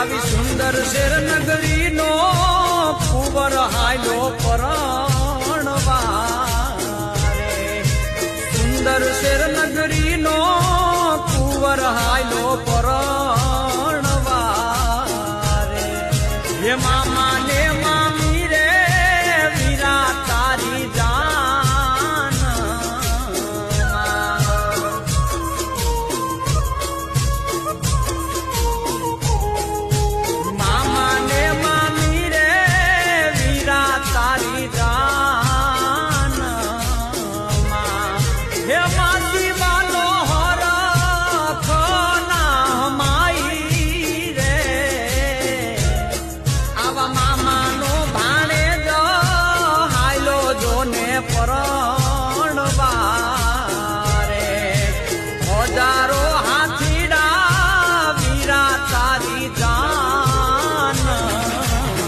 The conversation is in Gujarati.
આવી સુંદર શેર નગરી નો કુંવર હાલ્યો સુંદર શેર નગરી નો કુંવર હાલ્યો પરણવારે. મામા ને મામા